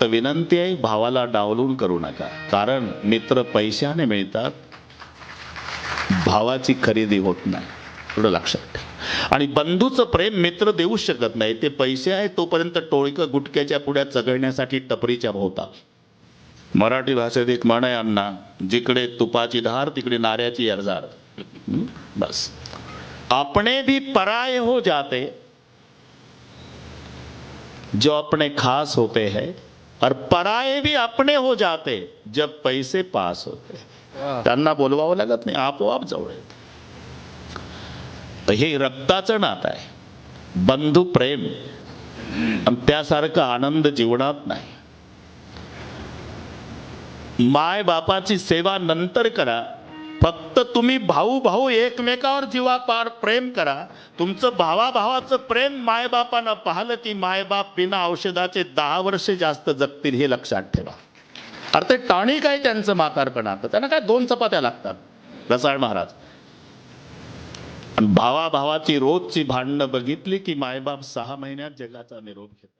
फक्त विनंती आहे भावाला डावलून करू नका. कारण मित्र पैशाने मिळतात भावाची खरेदी होत नाही. थोडं लक्षात ठेवा. आणि बंधूचं प्रेम मित्र देऊ शकत नाही. ते पैसे आहे तोपर्यंत टोळकं गुटक्याच्या पुढ्यात चघळण्यासाठी टपरीच्या भोवतात मराठी भाषेत एक म्हण आहे अण्णा जिकडे तुपाची धार तिकडे नाऱ्याची अर्जार बस. अपने भी पराय हो जाते जो अपने खास होते हैं और पराये भी अपने हो जाते जब पैसे पास होते। त्यांना बोलवावं लागत नाही आपोआप जवळ येतं. हे रक्ताचं नातं आहे बंधू प्रेम आणि त्यासारखा आनंद जीवनात नाही। माय बापाची सेवा नंतर करा फक्त तुम्ही भाऊ भाऊ एकमेकावर जीवापार प्रेम करा. तुमचं भावा भावाचं प्रेम मायबापानं पाहिलं की मायबाप बिना औषधाचे दहा वर्षे जास्त जगतील हे लक्षात ठेवा. अरे ते टॉनिक आहे त्यांचं म्हातारपणाचं त्यांना काय दोन चपात्या लागतात? रसाळ महाराज. भावाभावाची भावा भावाची रोजची भांडणं बघितली की मायबाप सहा महिन्यात जगाचा निरोप घेतात